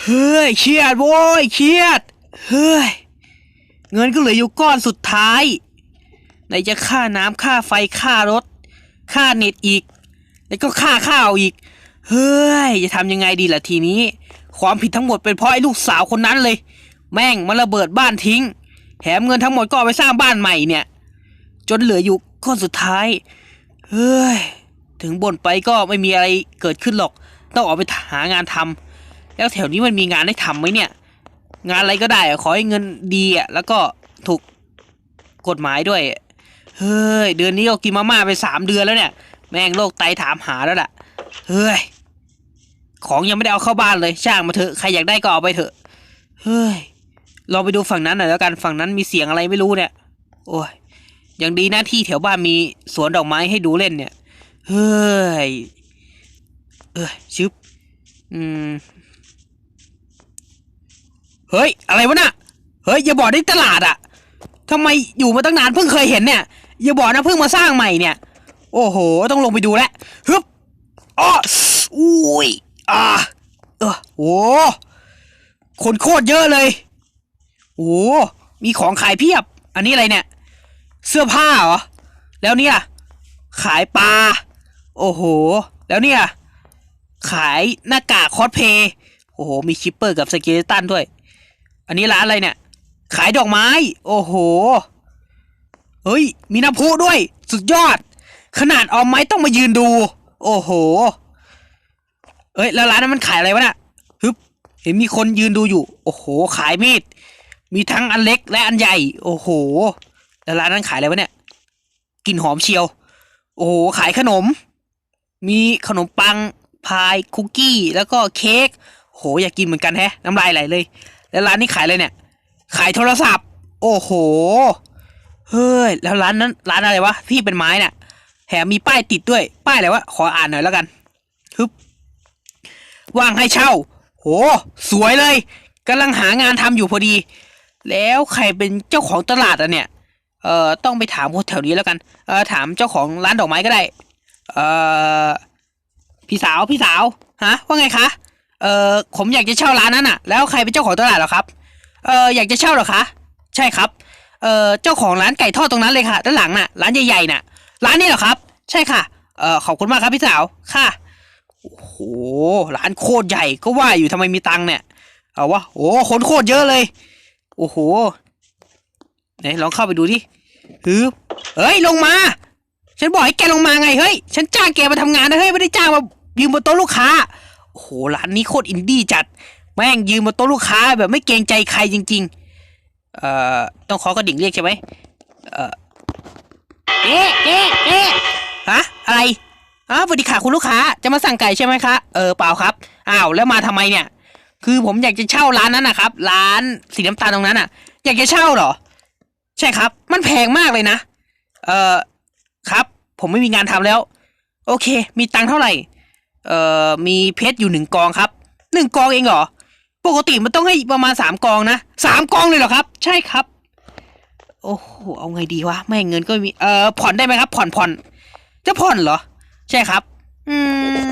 เฮ้ยเครียดโว้ยเครียด เฮ้ย เงินก็เหลืออยู่ก้อนสุดท้ายไหนจะค่าน้ำค่าไฟค่ารถ ค่าเน็ตอีก แล้วก็ค่าข้าวอีก เฮ้ย จะทำยังไงดีล่ะทีนี้ ความผิดทั้งหมดเป็นเพราะไอ้ลูกสาวคนนั้นเลย แม่งมันระเบิดบ้านทิ้ง แถมเงินทั้งหมดก็เอาไปสร้างบ้านใหม่เนี่ย จนเหลืออยู่ก้อนสุดท้าย เฮ้ย ถึงบ่นไปก็ไม่มีอะไรเกิดขึ้นหรอก ต้องออกไปหางานทำ แล้วแถวนี้มันมีงานให้ทำไหมเนี่ย งานอะไรก็ได้อะขอให้เงินดีอะแล้วก็ถูกกฎหมายด้วย เฮ้ย เดือนนี้ก็กินมาม่าไปสามเดือนแล้วเนี่ย แม่งโรคไตถามหาแล้วล่ะ เฮ้ย ของยังไม่ได้เอาเข้าบ้านเลย ช่างมาเถอะ ใครอยากได้ก็เอาไปเถอะ เฮ้ยลองไปดูฝั่งนั้นหน่อยแล้วกัน ฝั่งนั้นมีเสียงอะไรไม่รู้เนี่ย โอ้ยยังดีนะที่แถวบ้านมีสวนดอกไม้ให้ดูเล่นเนี่ย เฮ้ย เอ้ยชึบ อืม เฮ้ย อะไรวะน่ะ เฮ้ย อย่าบอกได้ตลาดอะทำไมอยู่มาตั้งนานเพิ่งเคยเห็นเนี่ย อย่าบอกนะเพิ่งมาสร้างใหม่เนี่ย โอ้โห ต้องลงไปดูแล้วฮึบอ้ออุ้ย อ่า เออโอ้คนโคตรเยอะเลย โอ้มีของขายเพียบ อันนี้อะไรเนี่ย เสื้อผ้าเหรอ แล้วเนี่ย ขายปลา โอ้โห แล้วเนี่ย ขายหน้ากากคอสเพย์ โอ้โห มีชิปเปอร์กับสเกเลตันด้วย อันนี้ร้านอะไรเนี่ย ขายดอกไม้ โอ้โห เฮ้ย มีน้ำพุด้วย สุดยอด ขนาดออมไม้ต้องมายืนดู โอ้โห เอ้ย แล้วร้านนั้นมันขายอะไรวะน่ะฮึบ เห็นมีคนยืนดูอยู่ โอ้โห ขายมีด มีทั้งอันเล็กและอันใหญ่ โอ้โห แล้วร้านนั้นขายอะไรวะเนี่ย กลิ่นหอมเชียว โอ้โห ขายขนม มีขนมปัง พาย คุกกี้ แล้วก็เค้ก โห อยากกินเหมือนกันแฮะ น้ำลายไหลเลย แล้วร้านนี้ขายอะไรเนี่ย ขายโทรศัพท์ โอ้โห เฮ้ย แล้วร้านนั้น ร้านอะไรวะ ที่เป็นไม้เนี่ยแถมมีป้ายติดด้วย ป้ายอะไรวะ ขออ่านหน่อยแล้วกันฮึบว่างให้เช่า โห สวยเลยกำลังหางานทำอยู่พอดี แล้วใครเป็นเจ้าของตลาดอะเนี่ย เอ่อ ต้องไปถามคนแถวนี้แล้วกัน เอ่อ ถามเจ้าของร้านดอกไม้ก็ได้ เอ่อ พี่สาว พี่สาว ฮะ ว่าไงคะ เอ่อผมอยากจะเช่าร้านนั้นน่ะ แล้วใครเป็นเจ้าของตลาดหรอครับ เอ่ออยากจะเช่าหรอคะ ใช่ครับ เอ่อเจ้าของร้านไก่ทอดตรงนั้นเลยค่ะ ด้านหลังน่ะ ร้านใหญ่ๆน่ะ ร้านนี้เหรอครับ ใช่ค่ะ เอ่อขอบคุณมากครับพี่สาว ค่ะ โอ้โห ร้านโคตรใหญ่ก็ว่าอยู่ทำไมมีตังค์เนี่ย เอาวะ โอ้คนโคตรเยอะเลย โอ้โห ไหนลองเข้าไปดูดิฮึเฮ้ย ลงมา ฉันบอกให้แกลงมาไง เฮ้ย ฉันจ้างแกมาทำงานนะ เฮ้ย ไม่ได้จ้างมายืมบนโต๊ะลูกค้า โอ้โหร้านนี้โคตรอินดี้จัด แม่งยืมบนโต๊ะลูกค้าแบบไม่เกรงใจใครจริง ๆ เอ่อ ต้องขอกระดิ่งเรียกใช่ไหมเอ่อเอ๊ะเอ๊ะเอ๊ะฮะอะไรอ้าวสวัสดีค่ะคุณลูกค้า จะมาสั่งไก่ใช่ไหมคะ เออเปล่าครับ อ้าวแล้วมาทำไมเนี่ย คือผมอยากจะเช่าร้านนั้นนะครับ ร้านสีน้ำตาลตรงนั้นอะ อยากจะเช่าเหรอ ใช่ครับ มันแพงมากเลยนะ เอ่อครับ ผมไม่มีงานทำแล้ว โอเค มีตังค์เท่าไหร่ เอ่อมีเพชรอยู่หนึ่งกองครับหนึ่งกองเองเหรอ ปกติมันต้องให้ประมาณสามกองนะสามกองเลยเหรอครับ ใช่ครับ โอ้โหเอาไงดีวะไม่เงินก็มีเอ่อผ่อนได้ไหมครับ ผ่อนผ่อนจะผ่อนเหรอ ใช่ครับ อืม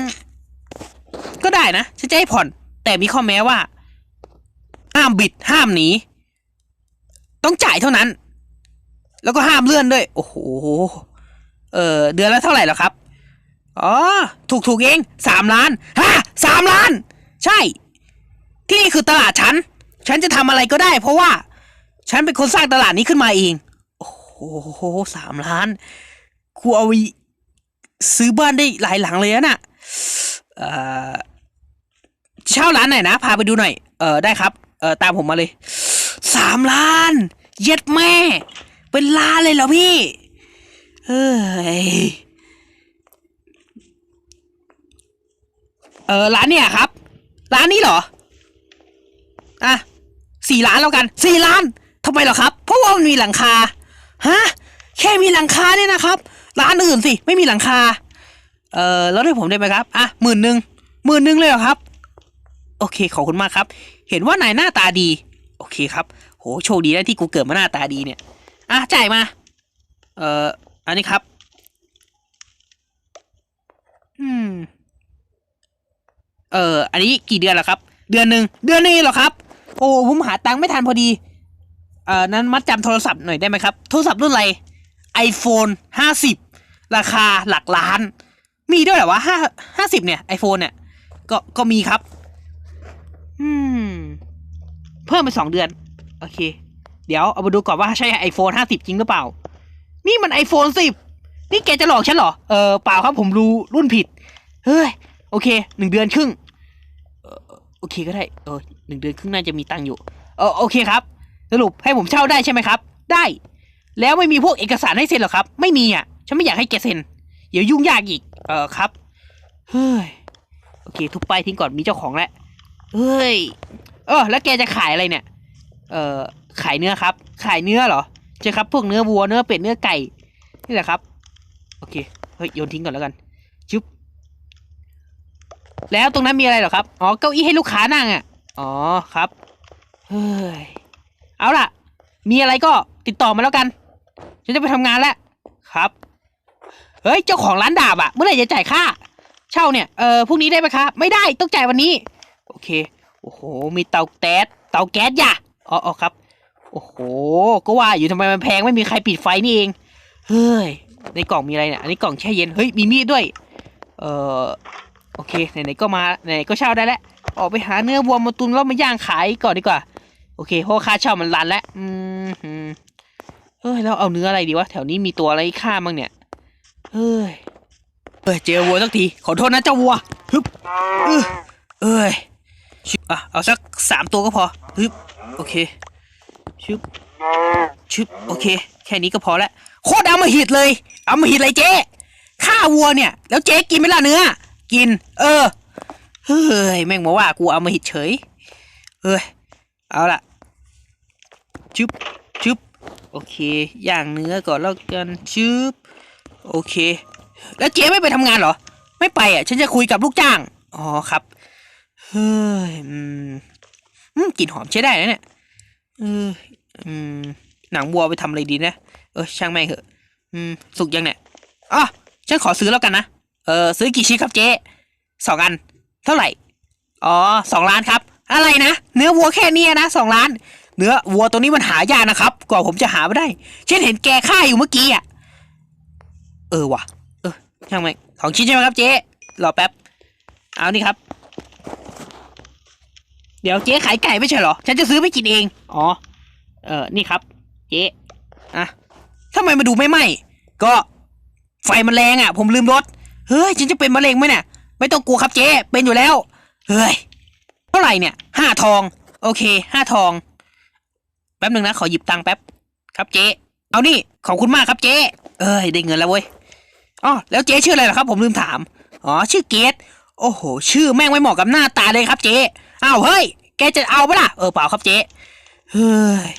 ก็ได้นะฉันจะให้ผ่อน แต่มีข้อแม้ว่าห้ามบิดห้ามหนีต้องจ่ายเท่านั้น แล้วก็ห้ามเลื่อนด้วย โอ้โหเออเดือนละเท่าไหร่แล้วครับ อ๋อ ถูกถูกเองสามล้านฮะสามล้าน ใช่ ที่นี่คือตลาดฉัน ฉันจะทำอะไรก็ได้ เพราะว่า ฉันเป็นคนสร้างตลาดนี้ขึ้นมาเอง โอ้โหสามล้านกูเอาไปซื้อบ้านได้หลายหลังเลยนะ่ะเออเช่าร้านไหนนะ พาไปดูหน่อย เออได้ครับ เออตามผมมาเลยสามล้าน เย็ดแม่ เป็นล้านเลยเหรอพี่ เฮ้ย ออร้านเนี่ยครับ ร้านนี้เหรออะสี่ล้านแล้วกันสี่ล้านทำไมเหรอครับ เพราะว่ามันมีหลังคาฮะแค่มีหลังคาเนี่ยนะครับ ร้านอื่นสิไม่มีหลังคา เออลดให้ผมได้ไหมครับอะหมื่นหนึ่งหมื่นหนึ่งเลยเหรอครับ โอเคขอบคุณมากครับ เห็นว่านายหน้าตาดี โอเคครับโหโชคดีนะที่กูเกิดมาหน้าตาดีเนี่ยอะจ่ายมา เอ่ออันนี้ครับ อืม เอ่ออันนี้กี่เดือนแล้วครับ เดือนหนึ่งเดือนนี้เหรอครับ โอ้ผมหาตังค์ไม่ทันพอดีเอ่อนั้นมัดจำโทรศัพท์หน่อยได้ไหมครับ โทรศัพท์รุ่นอะไร iPhone ห้าสิบราคาหลักล้าน มีด้วยเหรอวะห้าห้าสิบเนี่ย iPhone เนี่ย ก็ก็มีครับ อืม เพิ่มไปสองเดือน โอเค เดี๋ยวเอามาดูก่อนว่าใช่ iPhone ห้าสิบจริงหรือเปล่า นี่มัน iPhone สิบนี่แกจะหลอกฉันเหรอ เออเปล่าครับผมรู้รุ่นผิด เฮ้ย โอเคหนึ่งเดือนครึ่ง โอเคก็ได้เออหนึ่งเดือนครึ่งน่าจะมีตังค์อยู่เออโอเคครับ สรุปให้ผมเช่าได้ใช่ไหมครับ ได้ แล้วไม่มีพวกเอกสารให้เซ็นหรอครับ ไม่มีอะฉันไม่อยากให้แกเซ็นเดี๋ยวยุ่งยากอีก เออครับเฮ้ยโอเค ทุบป้ายทิ้งก่อนมีเจ้าของแล้วเฮ้ยเออแล้วแกจะขายอะไรเนี่ย เออขายเนื้อครับ ขายเนื้อเหรอใช่ครับพวกเนื้อวัวเนื้อเป็ดเนื้อไก่นี่แหละครับ โอเคเฮ้ยโยนทิ้งก่อนแล้วกัน แล้วตรงนั้นมีอะไรหรอครับ อ๋อ เก้าอี้ให้ลูกค้านั่งอะ อ๋อ ครับ เฮ้ย เอาล่ะ มีอะไรก็ติดต่อมาแล้วกัน ฉันจะไปทำงานแล้ว ครับ เฮ้ย เจ้าของร้านดาบอะเมื่อไหร่จะจ่ายค่า เช่าเนี่ย เออพรุ่งนี้ได้ไหมคะไม่ได้ ต้องจ่ายวันนี้ โอเค โอ้โห มีเตาแก๊ส เตาแก๊สย่ะ อ๋อครับ โอ้โห ก็ว่าอยู่ทำไมมันแพงไม่มีใครปิดไฟนี่เอง เฮ้ย ในกล่องมีอะไรเนี่ย อันนี้กล่องแช่เย็น เฮ้ย มีมีดด้วย เออ โอเคไหนๆก็มาไหนๆก็เช่าได้แล้วออกไปหาเนื้อวัวมาตุนแล้วมาย่างขายก่อนดีกว่า โอเคเพราะค่าเช่ามันรันแล้วอืมเฮ้ยแล้วเอาเนื้ออะไรดีวะแถวนี้มีตัวอะไรฆ่ามั้งเนี่ยเฮ้ยเอ้ยเจอวัวสักทีขอโทษนะเจ้าวัวฮึบเอ้ยเอ้ยชิบอะเอาสักสามตัวก็พอฮึบโอเคชึบชึบโอเค แค่นี้ก็พอแล้วโคตรเอามาหิดเลย เอามาหิดเลยเจ๊ฆ่าวัวเนี่ย แล้วเจ๊กินไหมล่ะเนื้อ กิน เออ เฮ้ย แม่งมาว่ากูเอามาหิดเฉย เฮ้ย เอาล่ะชึบชึบโอเค ย่างเนื้อก่อนแล้วกันชึบโอเค แล้วเจ๊ไม่ไปทำงานเหรอ ไม่ไปอะ ฉันจะคุยกับลูกจ้าง อ๋อครับ เฮ้ย อืมกลิ่นหอมใช้ได้นะเนี่ย เออ อืม หนังวัวไปทำอะไรดีนะ เออ ช่างแม่งเหอะ อืม สุกยังเนี่ยอ๋อฉันขอซื้อแล้วกันนะ เออซื้อกี่ชิ้นครับเจ๊สองอัน เท่าไหร่ อ๋อสองล้านครับ อะไรนะ เนื้อวัวแค่เนี้ยนะสองล้าน เนื้อวัวตัวนี้มันหายากนะครับ กว่าผมจะหามาได้ฉันเห็นแกฆ่าอยู่เมื่อกี้อะ เออว่ะ เออช่างแม่งของชิ้นใช่ไหมครับเจ๊รอแป๊บ เอานี่ครับ เดี๋ยวเจ๊ขายไก่ไม่ใช่เหรอ ฉันจะซื้อไปกินเอง อ๋อ เออนี่ครับ เจ๊อะทำไมมาดูไม่ไหมก็ไฟมันแรงอะ ผมลืมรถ ฮ้ยฉันจะเป็นมะเร็งไหมเนี่ยไม่ต้องกลัวครับเจ๊เป็นอยู่แล้ว เฮ้ยเท่าไหร่เนี่ยห้าทอง โอเคห้าทอง แป๊บหนึ่งนะขอหยิบตังค์แป๊บ ครับเจ๊เอานี่ขอบคุณมากครับเจ๊เอ้ยได้เงินแล้วเว้ยอ๋อแล้วเจ๊ชื่ออะไรเหรอครับ ผมลืมถามอ๋อชื่อเกตโอ้โห ชื่อแม่งไม่เหมาะกับหน้าตาเลยครับเจ๊อ้าวเฮ้ยแกจะเอาปะล่ะเออเปล่าครับเจ๊เฮ้ย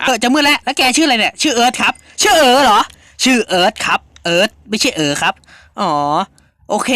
เออจะมืดแล้วแล้วแกชื่ออะไรเนี่ย ชื่อเอิร์ธครับ ชื่อเอิร์ธเหรอ ชื่อเอิร์ธครับ เอิร์ธไม่ใช่เอิร์ครับ อ๋อ โอเค